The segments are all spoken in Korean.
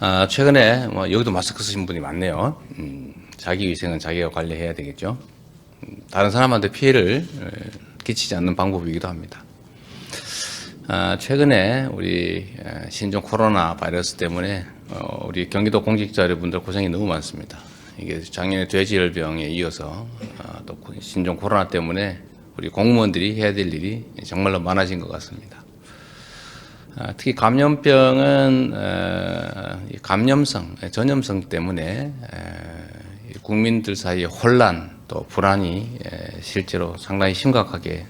아, 최근에 뭐 여기도 마스크 쓰신 분이 많네요. 음, 자기 위생은 자기가 관리해야 되겠죠. 음, 다른 사람한테 피해를 에, 끼치지 않는 방법이기도 합니다. 아, 최근에 우리 에, 신종 코로나 바이러스 때문에 어, 우리 경기도 공직자 여러분들 고생이 너무 많습니다. 이게 작년에 돼지열병에 이어서 아, 또 신종 코로나 때문에 우리 공무원들이 해야 될 일이 정말로 많아진 것 같습니다. 아, 특히 감염병은 감염성, 전염성 때문에 국민들 사이에 혼란 또 불안이 에, 실제로 상당히 심각하게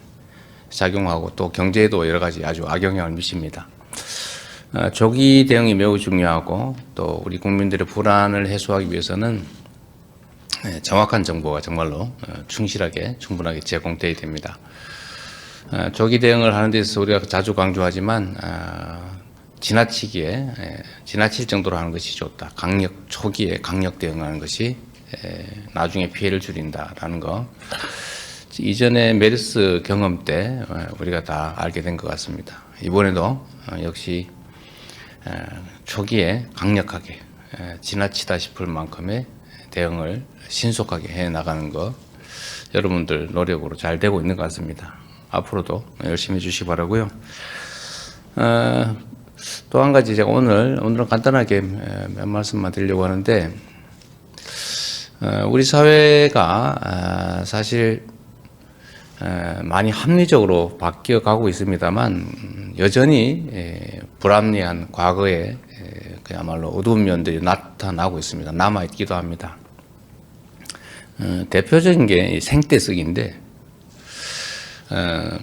작용하고 또 경제에도 여러 가지 아주 악영향을 미칩니다. 어, 조기 대응이 매우 중요하고 또 우리 국민들의 불안을 해소하기 위해서는 에, 정확한 정보가 정말로 어, 충실하게 충분하게 제공돼야 됩니다. 어, 조기 대응을 하는 데 있어서 우리가 자주 강조하지만 어, 지나치기에 에, 지나칠 정도로 하는 것이 좋다. 강력 초기에 강력 대응하는 것이 에, 나중에 피해를 줄인다라는 거. 이전에 메르스 경험 때 어, 우리가 다 알게 된 것 같습니다. 이번에도 어, 역시 에, 초기에 강력하게 에, 지나치다 싶을 만큼의 대응을 신속하게 해 나가는 것 여러분들 노력으로 잘 되고 있는 것 같습니다. 앞으로도 열심히 해주시기 바라고요. 어, 또한 가지 제가 오늘 오늘은 간단하게 에, 몇 말씀만 드리려고 하는데 어, 우리 사회가 아, 사실 에, 많이 합리적으로 바뀌어 가고 있습니다만 음, 여전히 에, 불합리한 과거의 에, 그야말로 어두운 면들이 나타나고 있습니다. 남아 있기도 합니다. 어, 대표적인 게이 생떼쓰기인데 어,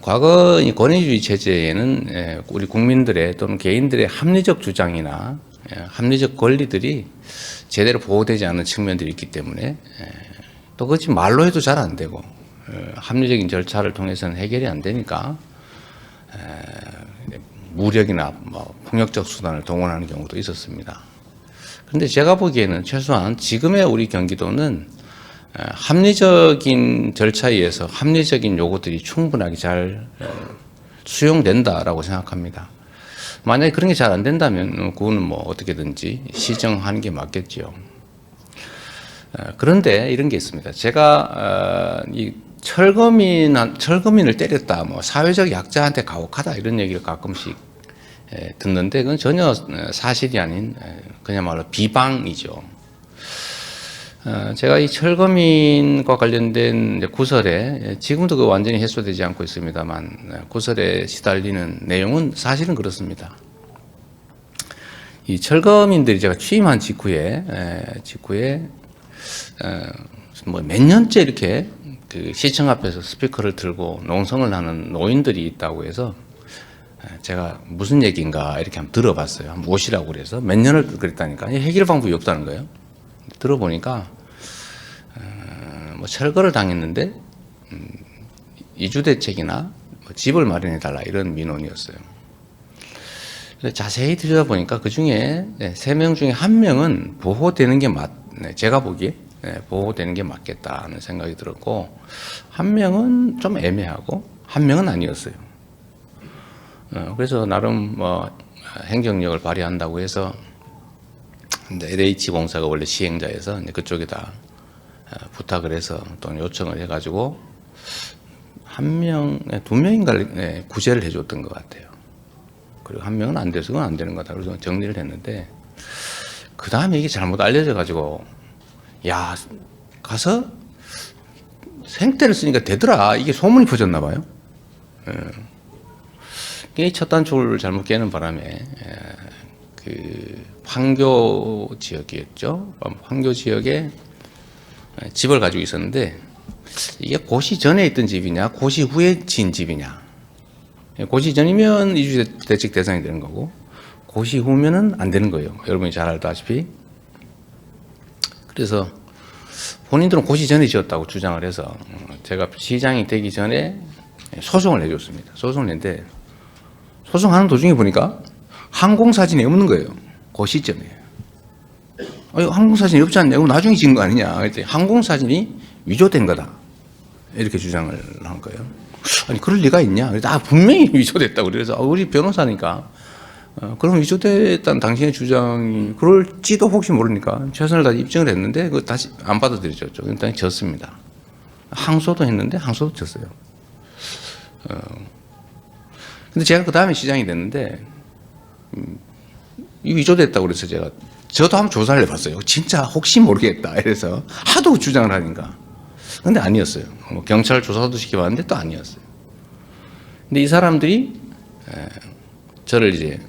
과거 이 권위주의 체제에는 에, 우리 국민들의 또는 개인들의 합리적 주장이나 에, 합리적 권리들이 제대로 보호되지 않는 측면들이 있기 때문에 에, 또 그것이 말로 해도 잘 안 되고 어, 합리적인 절차를 통해서는 해결이 안 되니까 에, 무력이나 뭐 폭력적 수단을 동원하는 경우도 있었습니다. 그런데 제가 보기에는 최소한 지금의 우리 경기도는 에, 합리적인 절차에 의해서 합리적인 요구들이 충분하게 잘 에, 수용된다라고 생각합니다. 만약에 그런 게 잘 안 된다면 어, 그거는 뭐 어떻게든지 시정하는 게 맞겠지요. 에, 그런데 이런 게 있습니다. 제가 어, 이 철거민 철거민을 때렸다, 뭐 사회적 약자한테 가혹하다 이런 얘기를 가끔씩 에, 듣는데 그건 전혀 어, 사실이 아닌 에, 그야말로 비방이죠. 어, 제가 이 철거민과 관련된 구설에 예, 지금도 그 완전히 해소되지 않고 있습니다만 어, 구설에 시달리는 내용은 사실은 그렇습니다. 이 철거민들이 제가 취임한 직후에 에, 직후에 뭐몇 년째 이렇게 그 시청 앞에서 스피커를 들고 농성을 하는 노인들이 있다고 해서 에, 제가 무슨 얘기인가 이렇게 한번 들어봤어요. 한번 오시라고 그래서 몇 년을 그랬다니까 해결 방법이 없다는 거예요. 들어보니까 어, 뭐 철거를 당했는데 음, 이주 대책이나 뭐 집을 마련해 달라 이런 민원이었어요. 자세히 들여다보니까 그 중에 세 명 중에 한 명은 보호되는 게 맞, 네, 제가 보기에 네, 보호되는 게 맞겠다는 생각이 들었고 한 명은 좀 애매하고 한 명은 아니었어요. 어, 그래서 나름 뭐 행정력을 발휘한다고 해서 LH 공사가 원래 시행자여서 이제 그쪽에다 어, 부탁을 해서 또 요청을 해가지고 한 명, 네, 두 명인가를 네, 구제를 해줬던 것 같아요. 그리고 한 명은 안 돼서 그건 안 되는 거다. 그래서 정리를 했는데 그 다음에 이게 잘못 알려져가지고 야 가서 생떼를 쓰니까 되더라. 이게 소문이 퍼졌나 봐요. 예. 첫 단추를 잘못 깨는 바람에 예, 그 황교 지역이었죠. 황교 지역에 집을 가지고 있었는데 이게 고시 전에 있던 집이냐, 고시 후에 지은 집이냐. 고시 전이면 이주 대책 대상이 되는 거고, 고시 후면은 안 되는 거예요. 여러분이 잘 알다시피. 그래서 본인들은 고시 전에 지었다고 주장을 해서 제가 시장이 되기 전에 소송을 해줬습니다. 소송을 했는데 소송하는 도중에 보니까 항공사진이 없는 거예요. 그 시점에. 어, 항공사진이 없지 않냐? 고 나중에 지은 거 아니냐? 그랬더니 항공사진이 위조된 거다. 이렇게 주장을 한 거예요. 아니, 그럴 리가 있냐? 아, 분명히 위조됐다고. 그래서 아, 우리 변호사니까 어, 그럼 위조됐다는 당신의 주장이 그럴지도 혹시 모르니까 최선을 다해 입증을 했는데 그 다시 안 받아들여졌죠. 일단 졌습니다. 항소도 했는데 항소도 졌어요. 어, 근데 제가 그 다음에 시장이 됐는데 음, 이 위조됐다고 그래서 제가 저도 한번 조사를 해봤어요. 진짜 혹시 모르겠다 이래서 하도 주장을 하니까 근데 아니었어요. 뭐 경찰 조사도 시켜봤는데 또 아니었어요. 근데 이 사람들이 에, 저를 이제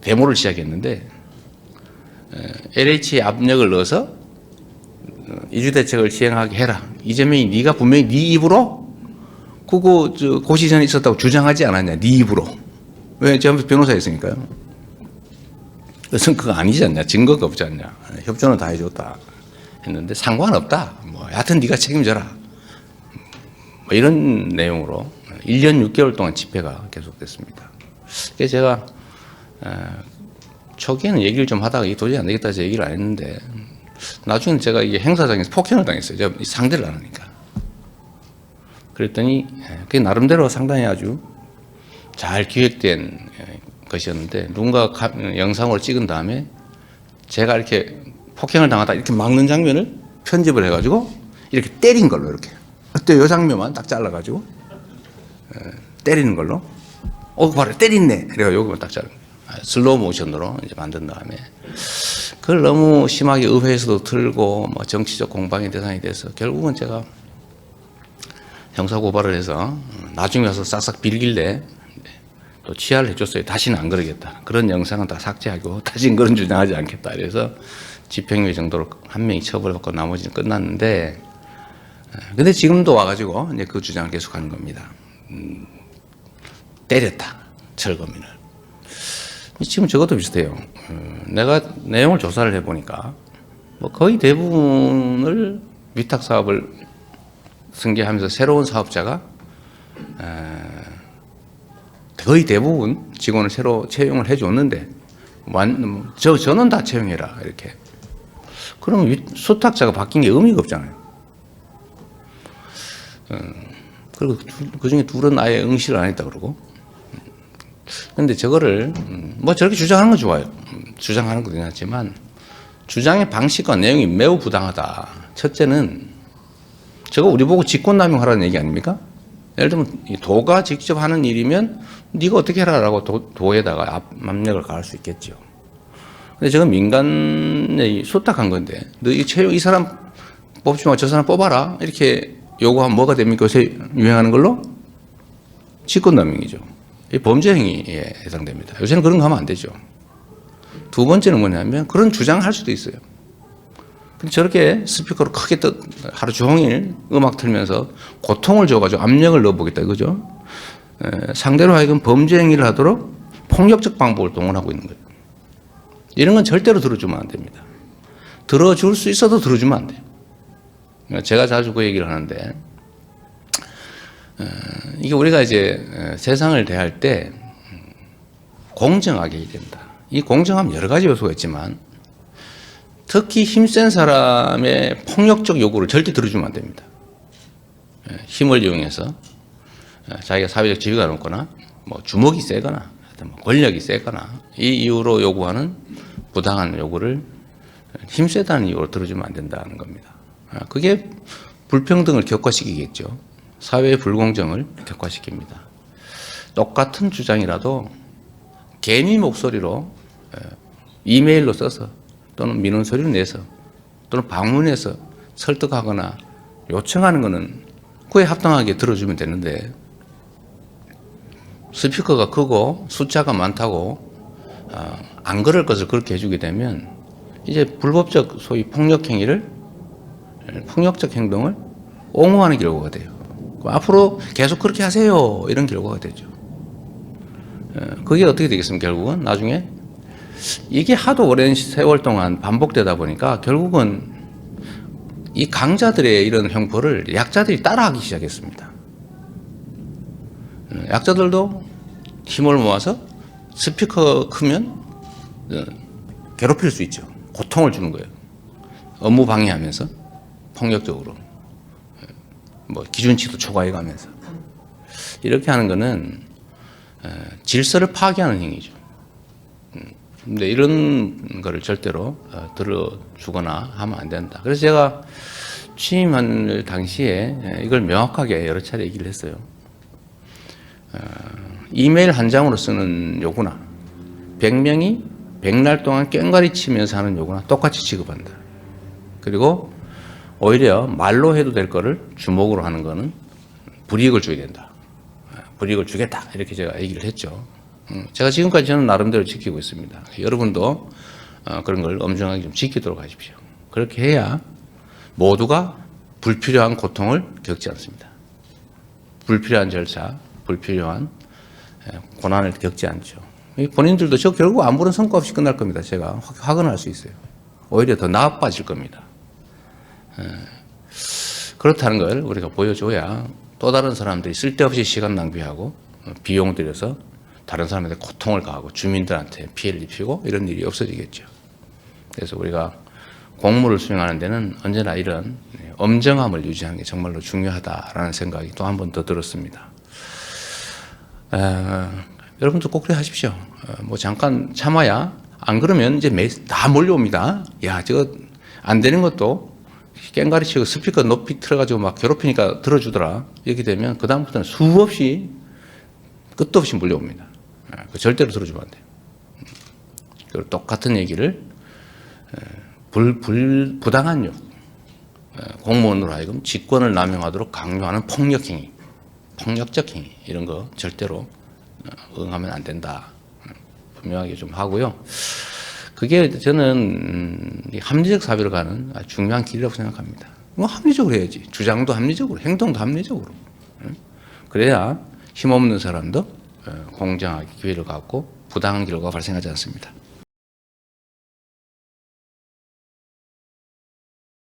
데모를 시작했는데 에, LH에 압력을 넣어서 어, 이주 대책을 시행하게 해라. 이재명이 네가 분명히 네 입으로 그거 저 고시 전에 있었다고 주장하지 않았냐? 네 입으로. 왜 제가 변호사였으니까요. 그래서 그거 아니지 않냐? 증거가 없지 않냐? 협조는 다 해줬다 했는데 상관없다. 뭐 하여튼 네가 책임져라. 뭐 이런 내용으로 1년 6개월 동안 집회가 계속됐습니다. 그래서 제가 어, 초기에는 얘기를 좀 하다가 도저히 안 되겠다 해서 얘기를 안 했는데 나중에는 제가 이게 행사장에서 폭행을 당했어요. 제가 상대를 안 하니까. 그랬더니 예, 그게 나름대로 상당히 아주 잘 기획된 예, 것이었는데 누군가 가- 영상으로 찍은 다음에 제가 이렇게 폭행을 당하다 이렇게 막는 장면을 편집을 해가지고 이렇게 때린 걸로 이렇게. 그때 요 장면만 딱 잘라가지고 예, 때리는 걸로. 어 봐라 때린네. 그래가 요거만 딱 거예요. 아, 슬로우 모션으로 이제 만든 다음에. 그걸 너무 심하게 의회에서도 틀고 뭐 정치적 공방의 대상이 돼서 결국은 제가 형사 고발을 해서 어, 나중에 와서 싹싹 빌길래 또 취하를 해줬어요. 다시는 안 그러겠다. 그런 영상은 다 삭제하고 다시는 그런 주장하지 않겠다. 그래서 집행유예 정도로 한 명이 처벌받고 나머지는 끝났는데 어, 근데 지금도 와가지고 이제 그 주장을 계속하는 겁니다. 음, 때렸다 철거민을. 지금 저것도 비슷해요. 어, 내가 내용을 조사를 해보니까 뭐 거의 대부분을 위탁 사업을 승계하면서 새로운 사업자가 에, 거의 대부분 직원을 새로 채용을 해줬는데 완, 저 저는 다 채용해라 이렇게. 위- 수탁자가 바뀐 게 의미가 없잖아요. 어, 그리고 그 중에 둘은 아예 응시를 안 했다 그러고. 근데 저거를 음, 뭐 저렇게 주장하는 건 좋아요. 음, 주장하는 건 괜찮지만 주장의 방식과 내용이 매우 부당하다. 첫째는 저거 우리 보고 직권남용하라는 얘기 아닙니까? 예를 들면 이 도가 직접 하는 일이면 네가 어떻게 해라라고 도, 도에다가 압- 압력을 가할 수 있겠죠. 근데 저건 민간에 소탁한 건데 너 이 채용 이 사람 뽑지 마, 저 사람 뽑아라 이렇게 요구하면 뭐가 됩니까? 요새 유행하는 걸로 직권남용이죠. 이 범죄 행위에 해당됩니다. 요새는 그런 거 하면 안 되죠. 두 번째는 뭐냐면 그런 주장을 할 수도 있어요. 근데 저렇게 스피커로 크게 떠 하루 종일 음악 틀면서 고통을 줘가지고 압력을 넣어보겠다 이거죠. 에, 상대로 하여금 범죄 행위를 하도록 폭력적 방법을 동원하고 있는 거예요. 이런 건 절대로 들어주면 안 됩니다. 들어줄 수 있어도 들어주면 안 돼요. 제가 자주 그 얘기를 하는데 어, 이게 우리가 이제 어, 세상을 대할 때 음, 공정하게 해야 된다. 이 공정함 여러 가지 요소가 있지만 특히 힘센 사람의 폭력적 요구를 절대 들어주면 안 됩니다. 예, 힘을 이용해서 예, 자기가 사회적 지위가 높거나 뭐 주먹이 세거나 뭐 권력이 세거나 이 이유로 요구하는 부당한 요구를 힘세다는 이유로 들어주면 안 된다는 겁니다. 아, 그게 불평등을 격화시키겠죠. 사회의 불공정을 격화시킵니다. 똑같은 주장이라도 개미 목소리로 예, 이메일로 써서 또는 민원 서류를 내서 또는 방문해서 설득하거나 요청하는 것은 그에 합당하게 들어주면 되는데 스피커가 크고 숫자가 많다고 어, 안 그럴 것을 그렇게 해주게 되면 이제 불법적 소위 폭력 행위를 폭력적 행동을 옹호하는 결과가 돼요. 앞으로 계속 그렇게 하세요 이런 결과가 되죠. 어, 그게 어떻게 되겠습니까? 결국은 나중에 이게 하도 오랜 세월 동안 반복되다 보니까 결국은 이 강자들의 이런 형벌을 약자들이 따라하기 시작했습니다. 어, 약자들도 힘을 모아서 스피커 크면 어, 괴롭힐 수 있죠. 고통을 주는 거예요. 업무 방해하면서 폭력적으로 어, 뭐 기준치도 초과해가면서 이렇게 하는 거는 어, 질서를 파괴하는 행위죠. 근데 이런 거를 절대로 어, 들어주거나 하면 안 된다. 그래서 제가 취임한 당시에 예, 이걸 명확하게 여러 차례 얘기를 했어요. 어, 이메일 한 장으로 쓰는 요구나 100명이 100날 동안 꽹과리 치면서 하는 요구나 똑같이 취급한다. 그리고 오히려 말로 해도 될 거를 주먹으로 하는 거는 불이익을 줘야 된다. 어, 불이익을 주겠다. 이렇게 제가 얘기를 했죠. 음, 제가 지금까지 저는 나름대로 지키고 있습니다. 여러분도 어, 그런 걸 엄중하게 좀 지키도록 하십시오. 그렇게 해야 모두가 불필요한 고통을 겪지 않습니다. 불필요한 절차, 불필요한 예, 고난을 겪지 않죠. 이 본인들도 저 결국 아무런 성과 없이 끝날 겁니다. 제가 확- 확언할 수 있어요. 오히려 더 나빠질 겁니다. 예, 그렇다는 걸 우리가 보여줘야 또 다른 사람들이 쓸데없이 시간 낭비하고 어, 비용 들여서 다른 사람한테 고통을 가하고 주민들한테 피해를 입히고 이런 일이 없어지겠죠. 그래서 우리가 공무를 수행하는 데는 언제나 이런 엄정함을 유지하는 게 정말로 중요하다라는 생각이 또 한 번 더 들었습니다. 에, 여러분도 꼭 그래 하십시오. 어, 뭐 잠깐 참아야 안 그러면 이제 매, 다 몰려옵니다. 야, 저거 안 되는 것도 깽가리 치고 스피커 높이 틀어가지고 막 괴롭히니까 들어주더라. 이렇게 되면 그다음부터는 수없이 끝도 없이 몰려옵니다. 에, 그 절대로 들어주면 안 돼요. 그리고 똑같은 얘기를 불, 불, 부당한 욕, 에, 공무원으로 하여금 직권을 남용하도록 강요하는 폭력행위, 폭력적 행위 이런 거 절대로 어, 응하면 안 된다. 음, 분명하게 좀 하고요. 그게 저는 음, 이 합리적 사회로 가는 중요한 길이라고 생각합니다. 뭐 합리적으로 해야지. 주장도 합리적으로, 행동도 합리적으로. 음? 그래야 힘없는 사람도 어, 공정하게 기회를 갖고 부당한 결과가 발생하지 않습니다.